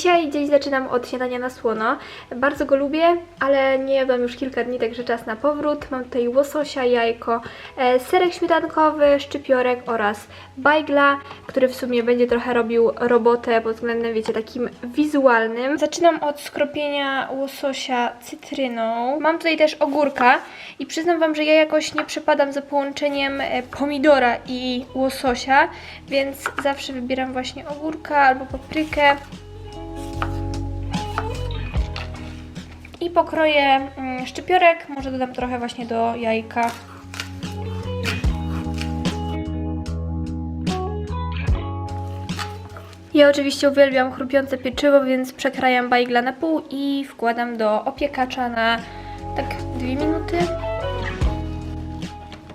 Dzisiaj dzień zaczynam od śniadania na słono. Bardzo go lubię, ale nie jadłam już kilka dni, także czas na powrót. Mam tutaj łososia, jajko, e, serek śmietankowy, szczypiorek oraz bajgla, który w sumie będzie trochę robił robotę pod względem, wiecie, takim wizualnym. Zaczynam od skropienia łososia cytryną. Mam tutaj też ogórka i przyznam Wam, że ja jakoś nie przepadam za połączeniem e, pomidora i łososia, więc zawsze wybieram właśnie ogórka albo paprykę. I pokroję mm, szczypiorek, może dodam trochę właśnie do jajka. Ja oczywiście uwielbiam chrupiące pieczywo, więc przekrajam bajgla na pół i wkładam do opiekacza na tak dwie minuty.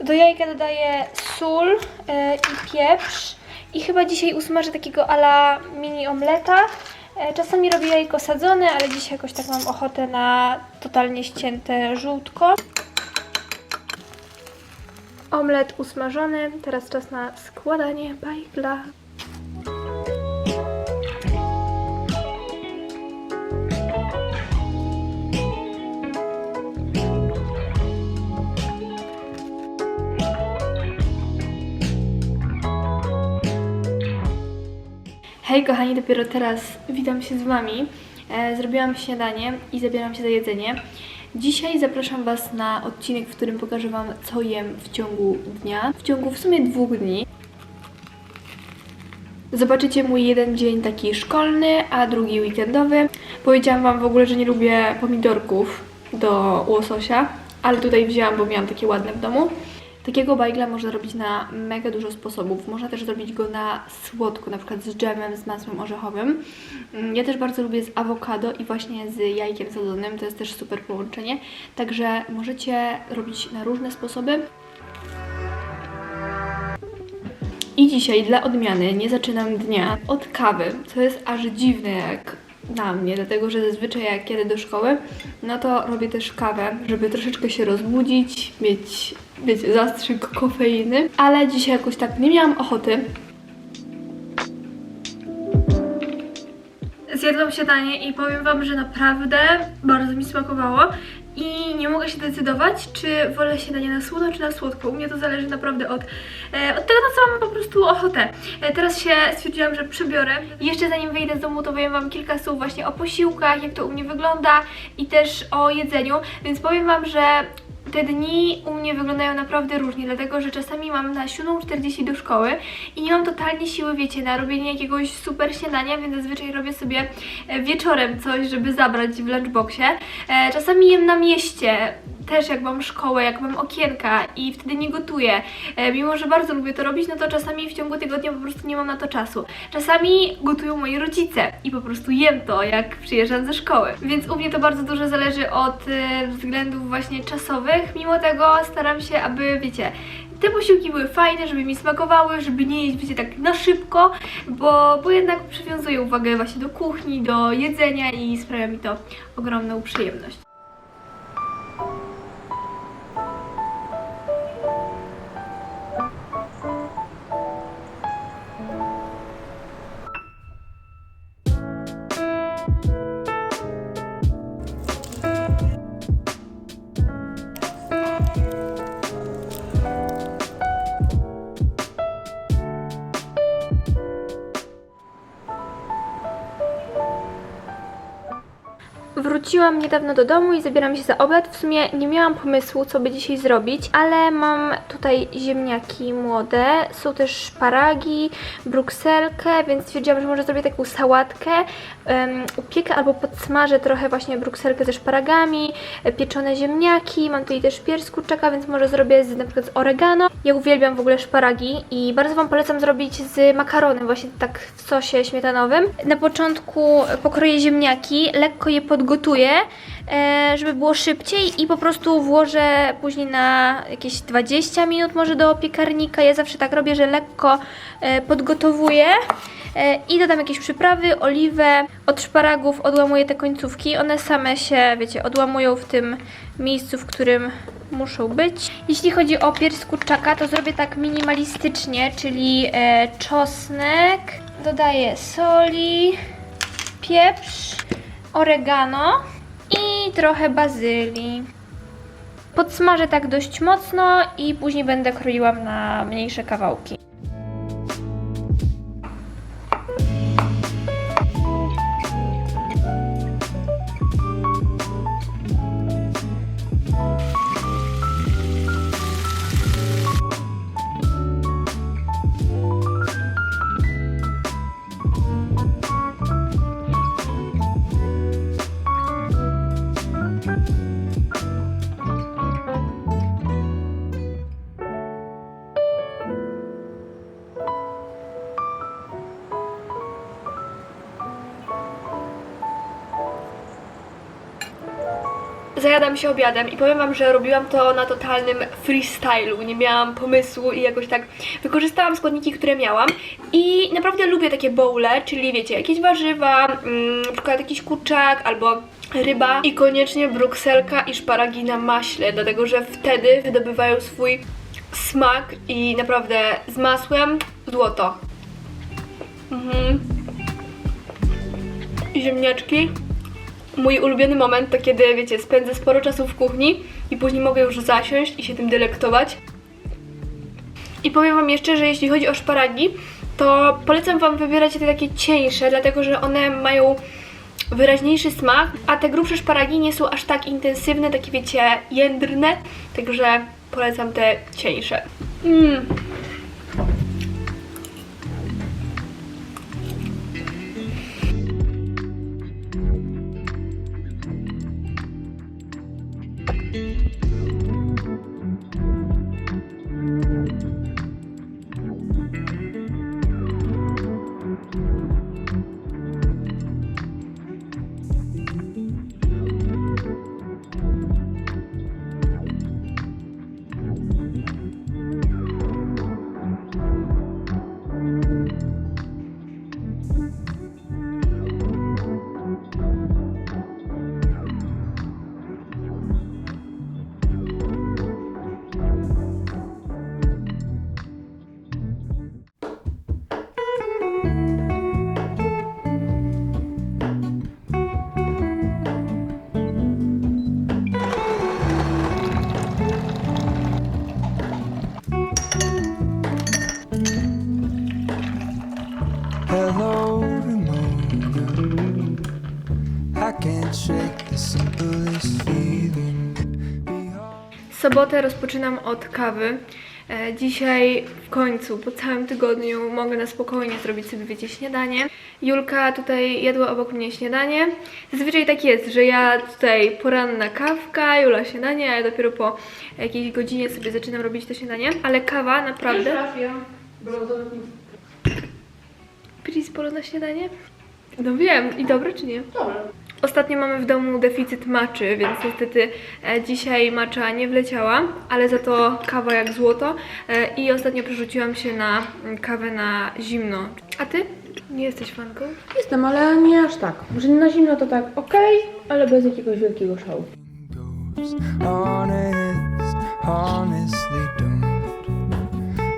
Do jajka dodaję sól e, i pieprz i chyba dzisiaj usmażę takiego ala mini omleta. E, Czasami robię jajko sadzone, ale dzisiaj jakoś tak mam ochotę na totalnie ścięte żółtko. Omlet usmażony, teraz czas na składanie bajgla. Hej kochani, dopiero teraz witam się z Wami. E, zrobiłam śniadanie i zabieram się za jedzenie. Dzisiaj zapraszam Was na odcinek, w którym pokażę Wam, co jem w ciągu dnia. W ciągu w sumie dwóch dni. Zobaczycie mój jeden dzień taki szkolny, a drugi weekendowy. Powiedziałam Wam w ogóle, że nie lubię pomidorków do łososia, ale tutaj wzięłam, bo miałam takie ładne w domu. Takiego bajgla można robić na mega dużo sposobów. Można też zrobić go na słodko, na przykład z dżemem, z masłem orzechowym. Mm, Ja też bardzo lubię z awokado i właśnie z jajkiem sadzonym. To jest też super połączenie. Także możecie robić na różne sposoby. I dzisiaj dla odmiany nie zaczynam dnia od kawy, co jest aż dziwne jak na mnie, dlatego że zazwyczaj jak jadę do szkoły, no to robię też kawę, żeby troszeczkę się rozbudzić, mieć, wiecie, zastrzyk kofeiny, ale dzisiaj jakoś tak nie miałam ochoty. Zjadłam śniadanie i powiem Wam, że naprawdę bardzo mi smakowało i nie mogę się decydować, czy wolę śniadanie na słono, czy na słodko. U mnie to zależy naprawdę od, e, od tego, na co mam po prostu ochotę. E, teraz się stwierdziłam, że przebiorę. Jeszcze zanim wyjdę z domu, to powiem Wam kilka słów właśnie o posiłkach, jak to u mnie wygląda i też o jedzeniu, więc powiem Wam, że te dni u mnie wyglądają naprawdę różnie, dlatego że czasami mam na 7.40 do szkoły i nie mam totalnie siły, wiecie, na robienie jakiegoś super śniadania, więc zazwyczaj robię sobie e, wieczorem coś, żeby zabrać w lunchboxie. E, Czasami jem na mieście, też jak mam szkołę, jak mam okienka i wtedy nie gotuję. E, Mimo, że bardzo lubię to robić, no to czasami w ciągu tygodnia po prostu nie mam na to czasu. Czasami gotują moi rodzice i po prostu jem to, jak przyjeżdżam ze szkoły. Więc u mnie to bardzo dużo zależy od e, względów właśnie czasowych. Mimo tego staram się, aby, wiecie, te posiłki były fajne, żeby mi smakowały, żeby nie jeść, wiecie, tak na szybko, bo, bo jednak przywiązuję uwagę właśnie do kuchni, do jedzenia i sprawia mi to ogromną przyjemność. Wróciłam niedawno do domu i zabieram się za obiad. W sumie nie miałam pomysłu, co by dzisiaj zrobić, ale mam tutaj ziemniaki młode, są też szparagi, brukselkę, więc stwierdziłam, że może zrobię taką sałatkę. Um, upiekę albo podsmażę trochę właśnie brukselkę ze szparagami, pieczone ziemniaki, mam tutaj też pierś z kurczaka, więc może zrobię z, na przykład z oregano. Ja uwielbiam w ogóle szparagi i bardzo Wam polecam zrobić z makaronem, właśnie tak w sosie śmietanowym. Na początku pokroję ziemniaki, lekko je podgotuję, e, żeby było szybciej i po prostu włożę później na jakieś 20 minut może do piekarnika. Ja zawsze tak robię, że lekko e, podgotowuję e, i dodam jakieś przyprawy, oliwę. Od szparagów odłamuję te końcówki. One same się, wiecie, odłamują w tym miejscu, w którym muszą być. Jeśli chodzi o pierś kurczaka, to zrobię tak minimalistycznie, czyli czosnek, dodaję soli, pieprz, oregano i trochę bazylii. Podsmażę tak dość mocno i później będę kroiła na mniejsze kawałki. Zajadam się obiadem i powiem wam, że robiłam to na totalnym freestylu, nie miałam pomysłu i jakoś tak wykorzystałam składniki, które miałam i naprawdę lubię takie bowle, czyli wiecie, jakieś warzywa, mm, na przykład jakiś kurczak albo ryba i koniecznie brukselka i szparagi na maśle, dlatego że wtedy wydobywają swój smak i naprawdę z masłem złoto. Mhm. I ziemniaczki mój ulubiony moment to kiedy, wiecie, spędzę sporo czasu w kuchni i później mogę już zasiąść i się tym delektować. I powiem Wam jeszcze, że jeśli chodzi o szparagi, to polecam Wam wybierać te takie cieńsze, dlatego że one mają wyraźniejszy smak, a te grubsze szparagi nie są aż tak intensywne, takie wiecie, jędrne, także polecam te cieńsze. Mm. Sobotę rozpoczynam od kawy. E, Dzisiaj w końcu, po całym tygodniu, mogę na spokojnie zrobić sobie, wiecie, śniadanie. Julka tutaj jadła obok mnie śniadanie. Zazwyczaj tak jest, że ja tutaj poranna kawka, Jula śniadanie, a ja dopiero po jakiejś godzinie sobie zaczynam robić to śniadanie. Ale kawa naprawdę... Pili sporo na śniadanie? No wiem. I dobre czy nie? Dobra. Ostatnio mamy w domu deficyt maczy, więc niestety e, dzisiaj macza nie wleciała, ale za to kawa jak złoto e, i ostatnio przerzuciłam się na kawę na zimno. A ty? Nie jesteś fanką? Jestem, ale nie aż tak. Może na zimno to tak okej, ale bez jakiegoś wielkiego szału. goes honest, honestly don't.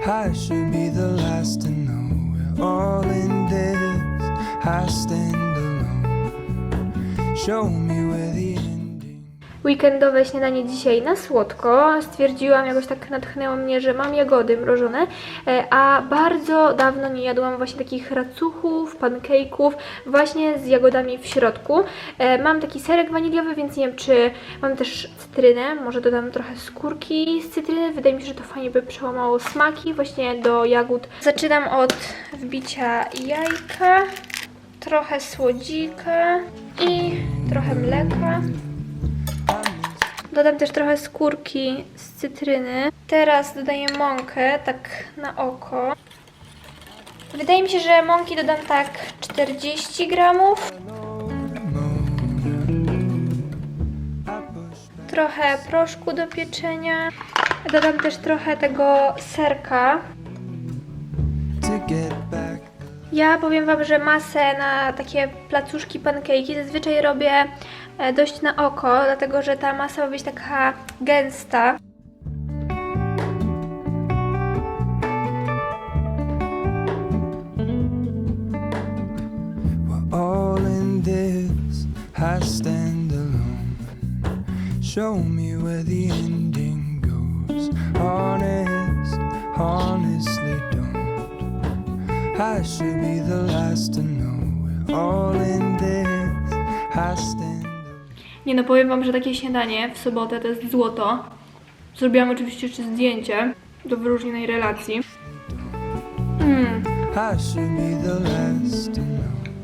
I should be the last to know we're all in this. I stand Weekendowe śniadanie dzisiaj na słodko. Stwierdziłam, jakoś tak natchnęło mnie, że mam jagody mrożone, e, a bardzo dawno nie jadłam właśnie takich racuchów, pancake'ów, właśnie z jagodami w środku. E, Mam taki serek waniliowy, więc nie wiem, czy mam też cytrynę, może dodam trochę skórki z cytryny. Wydaje mi się, że to fajnie by przełamało smaki właśnie do jagód. Zaczynam od wbicia jajka, trochę słodzika i trochę mleka. Dodam też trochę skórki z cytryny. Teraz dodaję mąkę, tak na oko. Wydaje mi się, że mąki dodam tak 40 gramów. Trochę proszku do pieczenia. Dodam też trochę tego serka. Ja powiem Wam, że masę na takie placuszki, pancake'i zazwyczaj robię e, dość na oko, dlatego że ta masa ma być taka gęsta. Show me where the ending I should be the last to know. All in this. I stand alone. Nie no, powiem wam, że takie śniadanie w sobotę to jest złoto. Zrobiłam oczywiście jeszcze zdjęcie do wyróżnionej relacji. Mm. I should be the last to know.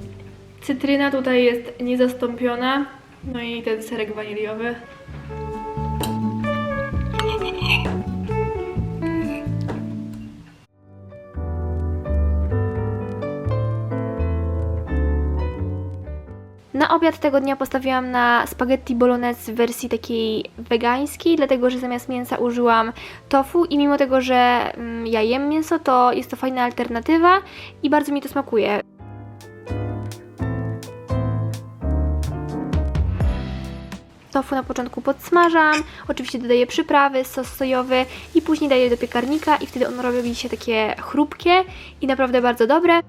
Cytryna tutaj jest niezastąpiona. No i ten serek waniliowy. Na obiad tego dnia postawiłam na spaghetti bolognese w wersji takiej wegańskiej, dlatego że zamiast mięsa użyłam tofu i mimo tego, że mm, ja jem mięso, to jest to fajna alternatywa i bardzo mi to smakuje. Tofu na początku podsmażam, oczywiście dodaję przyprawy, sos sojowy i później daję do piekarnika i wtedy ono robi się takie chrupkie i naprawdę bardzo dobre.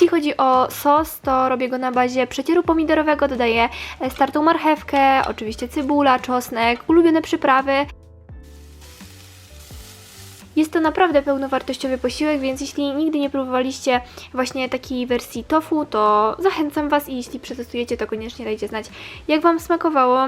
Jeśli chodzi o sos, to robię go na bazie przecieru pomidorowego, dodaję e, startą marchewkę, oczywiście cebula, czosnek, ulubione przyprawy. Jest to naprawdę pełnowartościowy posiłek, więc jeśli nigdy nie próbowaliście właśnie takiej wersji tofu, to zachęcam Was i jeśli przetestujecie, to koniecznie dajcie znać, jak Wam smakowało.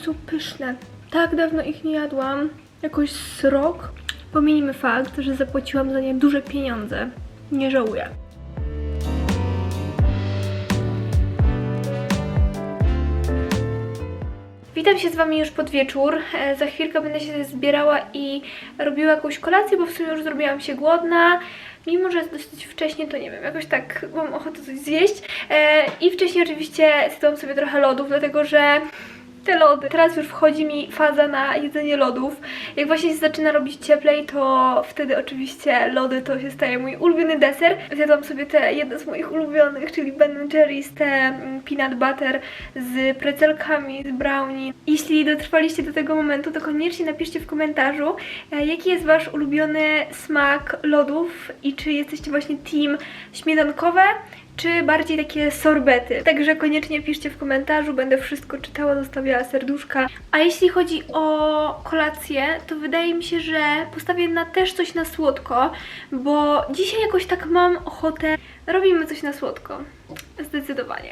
Są pyszne. Tak dawno ich nie jadłam. Jakoś z rok. Pominijmy fakt, że zapłaciłam za nie duże pieniądze. Nie żałuję. Witam się z Wami już pod wieczór. E, Za chwilkę będę się zbierała i robiła jakąś kolację, bo w sumie już zrobiłam się głodna. Mimo, że jest dosyć wcześnie, to nie wiem, jakoś tak mam ochotę coś zjeść. E, I wcześniej oczywiście zjadłam sobie trochę lodów, dlatego że te lody. Teraz już wchodzi mi faza na jedzenie lodów. Jak właśnie się zaczyna robić cieplej, to wtedy oczywiście lody to się staje mój ulubiony deser. Zjadłam sobie te jedne z moich ulubionych, czyli Ben Jerry's, te mm, peanut butter z precelkami, z brownie. Jeśli dotrwaliście do tego momentu, to koniecznie napiszcie w komentarzu, e, jaki jest Wasz ulubiony smak lodów i czy jesteście właśnie team śmietankowe, czy bardziej takie sorbety. Także koniecznie piszcie w komentarzu, będę wszystko czytała, zostawiała serduszka. A jeśli chodzi o kolację, to wydaje mi się, że postawię na też coś na słodko, bo dzisiaj jakoś tak mam ochotę. Robimy coś na słodko. Zdecydowanie.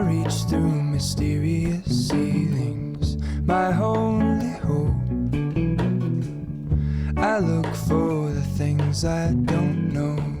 Reach through mysterious ceilings, my only hope. I look for the things I don't know.